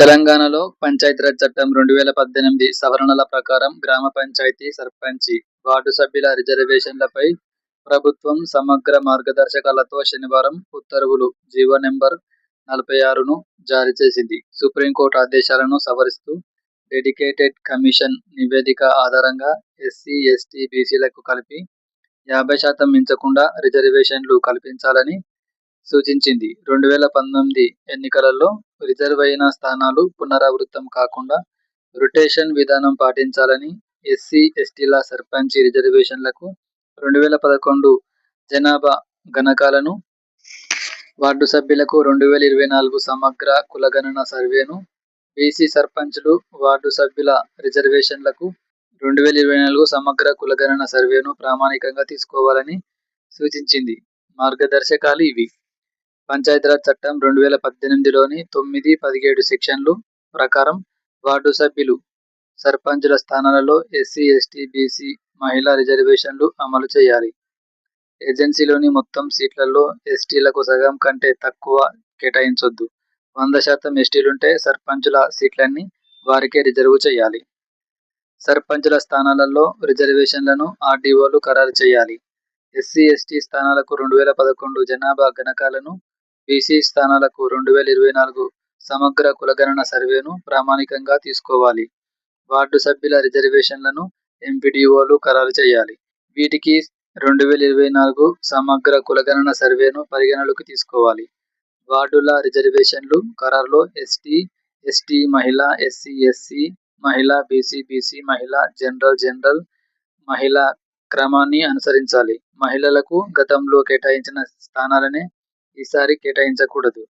తెలంగాణలో పంచాయతీరాజ్ చట్టం రెండు వేల పద్దెనిమిది సవరణల ప్రకారం గ్రామ పంచాయతీ సర్పంచి, వార్డు సభ్యుల రిజర్వేషన్లపై ప్రభుత్వం సమగ్ర మార్గదర్శకాలతో శనివారం ఉత్తర్వులు జీవో నెంబర్ నలభై ఆరును జారీ చేసింది. సుప్రీంకోర్టు ఆదేశాలను సవరిస్తూ డెడికేటెడ్ కమిషన్ నివేదిక ఆధారంగా ఎస్సీ, ఎస్టీ, బీసీలకు కలిపి యాభై శాతం మించకుండా రిజర్వేషన్లు కల్పించాలని సూచించింది. రెండు వేల పంతొమ్మిది ఎన్నికలలో రిజర్వ్ అయిన స్థానాలు పునరావృతం కాకుండా రొటేషన్ విధానం పాటించాలని, ఎస్సీ, ఎస్టీల సర్పంచి రిజర్వేషన్లకు రెండు వేల పదకొండు జనాభా గణకాలను వార్డు సభ్యులకు రెండు వేల ఇరవై నాలుగు సమగ్ర కులగణన సర్వేను, బీసీ సర్పంచులు, వార్డు సభ్యుల రిజర్వేషన్లకు రెండు వేల ఇరవై నాలుగు సమగ్ర కులగణన సర్వేను ప్రామాణికంగా తీసుకోవాలని సూచించింది. మార్గదర్శకాలు ఇవి పంచాయతీరాజ్ చట్టం రెండు వేల పద్దెనిమిదిలోని తొమ్మిది, పదిహేడు సెక్షన్లు ప్రకారం వార్డు సభ్యులు, సర్పంచుల స్థానాలలో ఎస్సీ, ఎస్టీ, బీసీ, మహిళా రిజర్వేషన్లు అమలు చేయాలి. ఏజెన్సీలోని మొత్తం సీట్లలో ఎస్టీలకు సగం కంటే తక్కువ కేటాయించొద్దు. వంద శాతం ఎస్టీలుంటే సర్పంచుల సీట్లన్నీ వారికే రిజర్వ్ చేయాలి. సర్పంచుల స్థానాలలో రిజర్వేషన్లను ఆర్డీఓలు ఖరారు చేయాలి. ఎస్సీ, ఎస్టీ స్థానాలకు రెండు వేల పదకొండు జనాభా గణకాలను బీసీ స్థానాలకు రెండు వేల ఇరవై నాలుగు సమగ్ర కులగణన సర్వేను ప్రామాణికంగా తీసుకోవాలి. వార్డు సభ్యుల రిజర్వేషన్లను ఎంపీడీఓలు ఖరారు చేయాలి. వీటికి రెండు వేల ఇరవై నాలుగు సమగ్ర కులగణన సర్వేను పరిగణలోకి తీసుకోవాలి. వార్డుల రిజర్వేషన్లు ఖరారులో ఎస్టీ, ఎస్టీ మహిళ, ఎస్సీ, ఎస్సీ మహిళ, బీసీ, బీసీ మహిళ, జనరల్, జనరల్ మహిళ క్రమాన్ని అనుసరించాలి. మహిళలకు గతంలో కేటాయించిన స్థానాలనే ఈసారి కేటాయించకూడదు.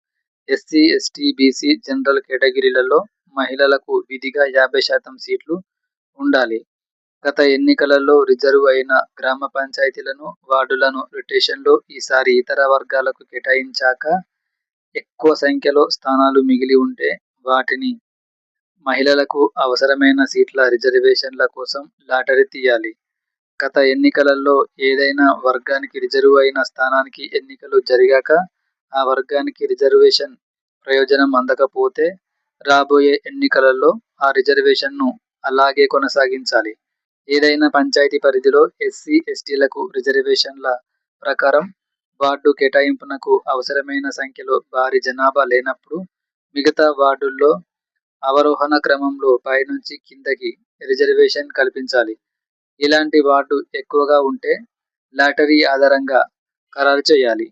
ఎస్సీ, ఎస్టీ, బీసీ, జనరల్ కేటగిరీలలో మహిళలకు విధిగా యాభై శాతం సీట్లు ఉండాలి. గత ఎన్నికలలో రిజర్వ్ అయిన గ్రామ పంచాయతీలను, వార్డులను రొటేషన్లో ఈసారి ఇతర వర్గాలకు కేటాయించాక ఎక్కువ సంఖ్యలో స్థానాలు మిగిలి ఉంటే వాటిని మహిళలకు అవసరమైన సీట్ల రిజర్వేషన్ల కోసం లాటరీ తీయాలి. గత ఎన్నికలలో ఏదైనా వర్గానికి రిజర్వ్ అయిన స్థానానికి ఎన్నికలు జరిగాక ఆ వర్గానికి రిజర్వేషన్ ప్రయోజనం అందకపోతే రాబోయే ఎన్నికలలో ఆ రిజర్వేషన్ను అలాగే కొనసాగించాలి. ఏదైనా పంచాయతీ పరిధిలో ఎస్సీ, ఎస్టీలకు రిజర్వేషన్ల ప్రకారం వార్డు కేటాయింపునకు అవసరమైన సంఖ్యలో భారీ జనాభా లేనప్పుడు మిగతా వార్డుల్లో అవరోహణ క్రమంలో పైనుంచి కిందకి రిజర్వేషన్ కల్పించాలి. ఇలాంటి వార్డు ఎక్కువగా ఉంటే లాటరీ ఆధారంగా ఖరారు చేయాలి.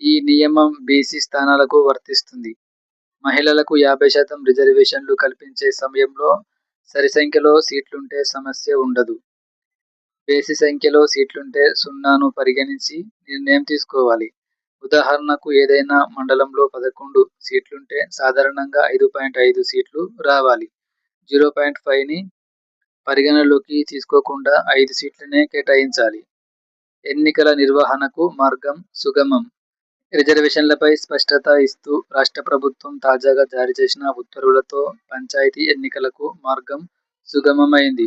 ఈ నియమం బీసీ స్థానాలకు వర్తిస్తుంది. మహిళలకు యాభై శాతం రిజర్వేషన్లు కల్పించే సమయంలో సరి సంఖ్యలో సీట్లుంటే సమస్య ఉండదు. బేసి సంఖ్యలో సీట్లుంటే సున్నాను పరిగణించి నిర్ణయం తీసుకోవాలి. ఉదాహరణకు ఏదైనా మండలంలో పదకొండు సీట్లుంటే సాధారణంగా ఐదు పాయింట్ ఐదు సీట్లు రావాలి. జీరో పాయింట్ ఫైవ్ని పరిగణలోకి తీసుకోకుండా ఐదు సీట్లనే కేటాయించాలి. ఎన్నికల నిర్వహణకు మార్గం సుగమం రిజర్వేషన్లపై స్పష్టత ఇస్తూ రాష్ట్ర ప్రభుత్వం తాజాగా జారీ చేసిన ఉత్తర్వులతో పంచాయతీ ఎన్నికలకు మార్గం సుగమమైంది.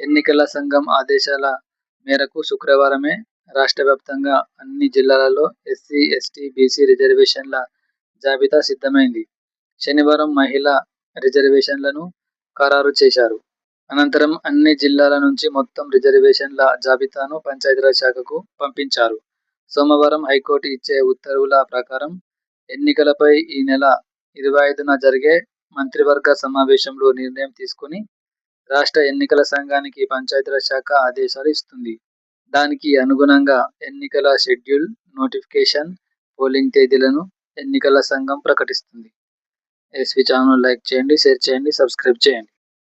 ఎన్నికల సంఘం ఆదేశాల మేరకు శుక్రవారమే రాష్ట్ర వ్యాప్తంగా అన్ని జిల్లాలలో ఎస్సీ, ఎస్టీ, బీసీ రిజర్వేషన్ల జాబితా సిద్ధమైంది. శనివారం మహిళా రిజర్వేషన్లను ఖరారు చేశారు. అనంతరం అన్ని జిల్లాల నుంచి మొత్తం రిజర్వేషన్ల జాబితాను పంచాయతీరాజ్ శాఖకు పంపించారు. సోమవారం హైకోర్టు ఇచ్చే ఉత్తర్వుల ప్రకారం ఎన్నికలపై ఈ నెల ఇరవై ఐదున జరిగే మంత్రివర్గ సమావేశంలో నిర్ణయం తీసుకుని రాష్ట్ర ఎన్నికల సంఘానికి పంచాయతీరాజ్ శాఖ ఆదేశాలు ఇస్తుంది. దానికి అనుగుణంగా ఎన్నికల షెడ్యూల్, నోటిఫికేషన్, పోలింగ్ తేదీలను ఎన్నికల సంఘం ప్రకటిస్తుంది. ఎస్వి ఛానల్ లైక్ చేయండి, షేర్ చేయండి, సబ్స్క్రైబ్ చేయండి.